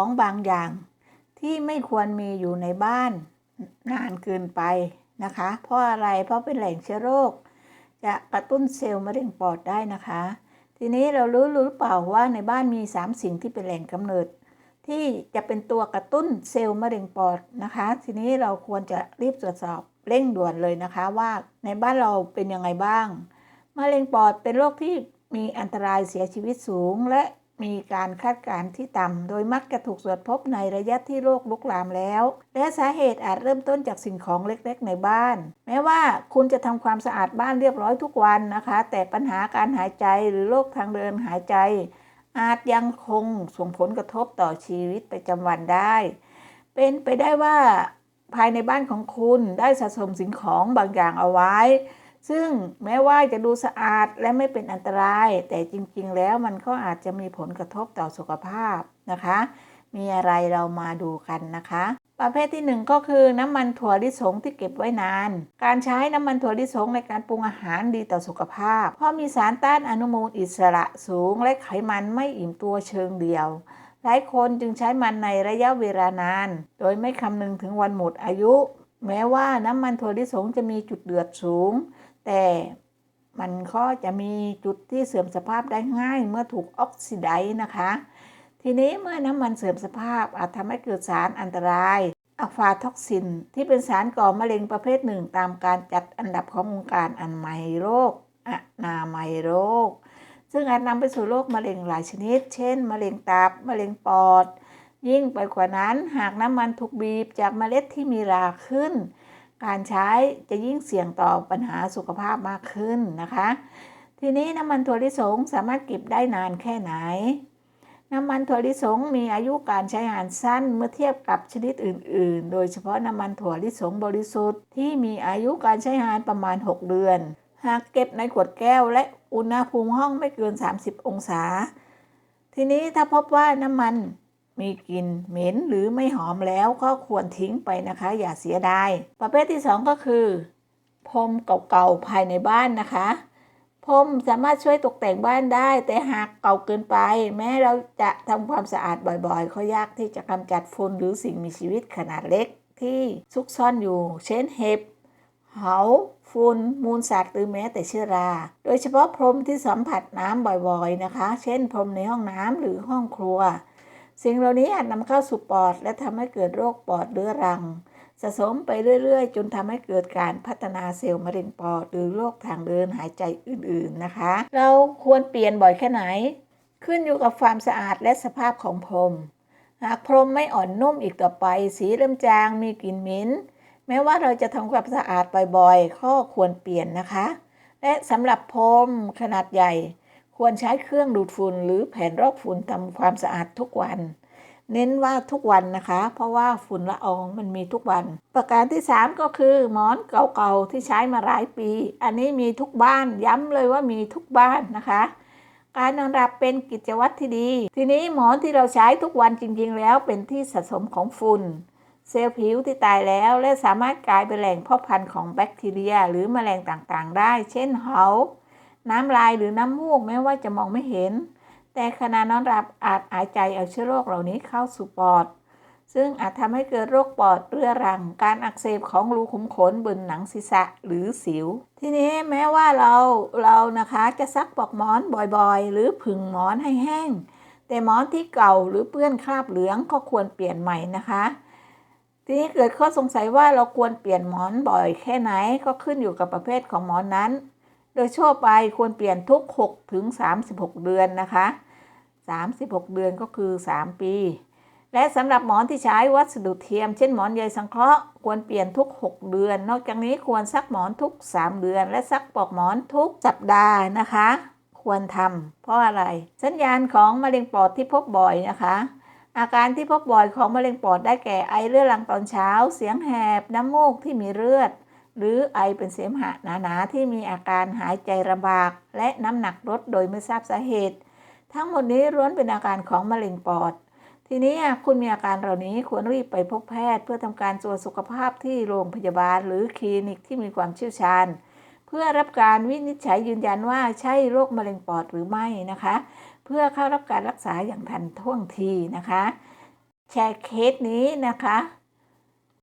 ของบางอย่าง ที่ไม่ควรมีอยู่ในบ้านนานเกินไปนะคะ เพราะอะไรเพราะเป็นแหล่งเชื้อโรค จะกระตุ้นเซลล์มะเร็งปอดได้นะคะ ทีนี้เรารู้รู้หรือเปล่าว่าในบ้านมี 3 สิ่งที่เป็นแหล่งกำเนิด ที่จะเป็นตัวกระตุ้นเซลล์มะเร็งปอดนะคะ ทีนี้เราควรจะรีบตรวจสอบเร่งด่วนเลยนะคะ ว่าในบ้านเราเป็นยังไงบ้างมะเร็งปอดเป็นโรคที่มีอันตรายเสียชีวิตสูง และ มีการคาดการณ์ที่ต่ำ โดยมักจะถูกตรวจพบในระยะที่โรคลุกลามแล้ว และสาเหตุอาจเริ่มต้นจากสิ่งของเล็กๆ ในบ้าน แม้ว่าคุณจะทำความสะอาดบ้านเรียบร้อยทุกวันนะคะ แต่ปัญหาการหายใจหรือโรคทางเดินหายใจ อาจยังคงส่งผลกระทบต่อชีวิตประจำวันได้ เป็นไปได้ว่าภายในบ้านของคุณได้สะสมสิ่งของบางอย่างเอาไว้ ซึ่งแม้ว่าจะดูสะอาดและไม่เป็นอันตราย แต่จริงๆ แล้วมันก็อาจจะมีผลกระทบต่อสุขภาพนะคะ มีอะไรเรามาดูกันนะคะ ประเภทที่หนึ่งก็คือน้ำมันถั่วลิสงที่เก็บไว้นาน การใช้น้ำมันถั่วลิสงในการปรุงอาหารดีต่อสุขภาพ เพราะมีสารต้านอนุมูลอิสระสูง และไขมันไม่อิ่มตัวเชิงเดียวหลายคนจึงใช้มันในระยะเวลานาน โดยไม่คำนึงถึงวันหมดอายุ แม้ว่าน้ำมันถั่วลิสงจะมีจุดเดือดสูง แต่มันก็จะมีจุดที่เสื่อมสภาพได้ง่ายเมื่อถูกออกซิไดซ์นะคะ ทีนี้เมื่อน้ำมันเสื่อมสภาพอาจทำให้เกิดสารอันตรายอะฟาท็อกซิน ที่เป็นสารก่อมะเร็งประเภทหนึ่งตามการจัดอันดับขององค์การอนามัยโรคอนามัยโรคซึ่งอาจนำไปสู่โรคมะเร็งหลายชนิด เช่น มะเร็งตับ มะเร็งปอด ยิ่งไปกว่านั้น หากน้ำมันถูกบีบจากเมล็ดที่มีราขึ้น การใช้จะยิ่งเสี่ยงต่อปัญหาสุขภาพมากขึ้นนะคะ ทีนี้น้ำมันถั่วลิสงสามารถเก็บได้นานแค่ไหน น้ำมันถั่วลิสงมีอายุการใช้งานสั้นเมื่อเทียบกับชนิดอื่น ๆ โดยเฉพาะน้ำมันถั่วลิสงบริสุทธิ์ที่มีอายุการใช้งานประมาณ 6 เดือน หากเก็บในขวดแก้วและอุณหภูมิห้องไม่เกิน 30 องศา ทีนี้ถ้าพบว่าน้ำมัน มีกลิ่นเหม็นหรือไม่หอมแล้วก็ควรทิ้งไปนะคะ อย่าเสียดาย ประเภทที่ 2 ก็คือพรมเก่าๆภายในบ้านนะคะพรมสามารถช่วยตกแต่งบ้านได้ แต่หากเก่าเกินไป แม้เราจะทำความสะอาดบ่อยๆก็ยากที่จะกำจัดฝุ่นหรือสิ่งมีชีวิตขนาดเล็กที่ซุกซ่อนอยู่ เช่นเห็บเหาฝุ่นมูลสัตว์หรือแม้แต่เชื้อรา โดยเฉพาะพรมที่สัมผัสน้ำบ่อยๆนะคะ เช่นพรมในห้องน้ำหรือห้องครัว สิ่งเหล่านี้อาจนำเข้าสู่ปอด และทำให้เกิดโรคปอดเรื้อรัง สะสมไปเรื่อยๆ จนทำให้เกิดการพัฒนาเซลล์มะเร็งปอด หรือโรคทางเดินหายใจอื่นๆนะคะ เราควรเปลี่ยนบ่อยแค่ไหน ขึ้นอยู่กับความสะอาดและสภาพของพรม หากพรมไม่อ่อนนุ่มอีกต่อไป สีเริ่มจางมีกลิ่นเหม็นแม้ว่าเราจะทำความสะอาดบ่อยๆก็ควรเปลี่ยนนะคะ และสำหรับพรมขนาดใหญ่ ควรใช้เครื่องดูดฝุ่นหรือแผ่นรอบฝุ่นทำความสะอาดทุกวัน เน้นว่าทุกวันนะคะ เพราะว่าฝุ่นละอองมันมีทุกวัน ประการที่ 3 ก็คือหมอนเก่าๆที่ใช้มาหลายปี อันนี้มีทุกบ้านย้ำเลยว่ามีทุกบ้านนะคะการนอนหลับเป็นกิจวัตรที่ดี ทีนี้หมอนที่เราใช้ทุกวันจริงๆ แล้วเป็นที่สะสมของฝุ่น เซลล์ผิวที่ตายแล้ว และสามารถกลายเป็นแหล่งเพาะพันธุ์ของแบคทีเรีย หรือแมลงต่างๆ ได้ เช่นเหา น้ำลายหรือน้ำมูกแม้ว่าจะมองไม่เห็น แต่ขณะนอนหลับอาจหายใจเอาเชื้อโรคเหล่านี้เข้าสู่ปอด ซึ่งอาจทำให้เกิดโรคปอดเรื้อรัง การอักเสบของรูขุมขนบนหนังศีรษะหรือสิว ทีนี้แม้ว่าเราเรานะคะจะซักปอกหมอนบ่อยๆ หรือผึ่งหมอนให้แห้ง แต่หมอนที่เก่าหรือเปื้อนคราบเหลืองก็ควรเปลี่ยนใหม่นะคะทีนี้เกิดข้อสงสัยว่าเราควรเปลี่ยนหมอนบ่อยแค่ไหนก็ขึ้นอยู่กับประเภทของหมอนนั้น โดยทั่วไปควรเปลี่ยนทุก 6 ถึง 36 เดือนนะคะ 36 เดือนก็คือ 3 ปี และสำหรับหมอนที่ใช้วัสดุเทียม เช่นหมอนใยสังเคราะห์ควรเปลี่ยนทุก 6 เดือน นอกจากนี้ควรซักหมอนทุก 3 เดือน และซักปลอกหมอนทุกสัปดาห์นะคะ ควรทำเพราะอะไร สัญญาณของมะเร็งปอดที่พบบ่อยนะคะอาการที่พบบ่อยของมะเร็งปอดได้แก่ไอเรื้อรังตอนเช้า เสียงแหบ น้ำมูกที่มีเลือด หรือไอเป็นเสมหะหนาๆที่มีอาการหายใจลำบาก และน้ำหนักลดโดยไม่ทราบสาเหตุ ทั้งหมดนี้ล้วนเป็นอาการของมะเร็งปอด ทีนี้หากคุณมีอาการเหล่านี้ควรรีบไปพบแพทย์ เพื่อทำการตรวจสุขภาพที่โรงพยาบาล หรือคลินิกที่มีความเชี่ยวชาญ เพื่อรับการวินิจฉัยยืนยันว่าใช่โรคมะเร็งปอดหรือไม่นะคะ เพื่อเข้ารับการรักษาอย่างทันท่วงทีนะคะ แชร์เคสนี้นะคะ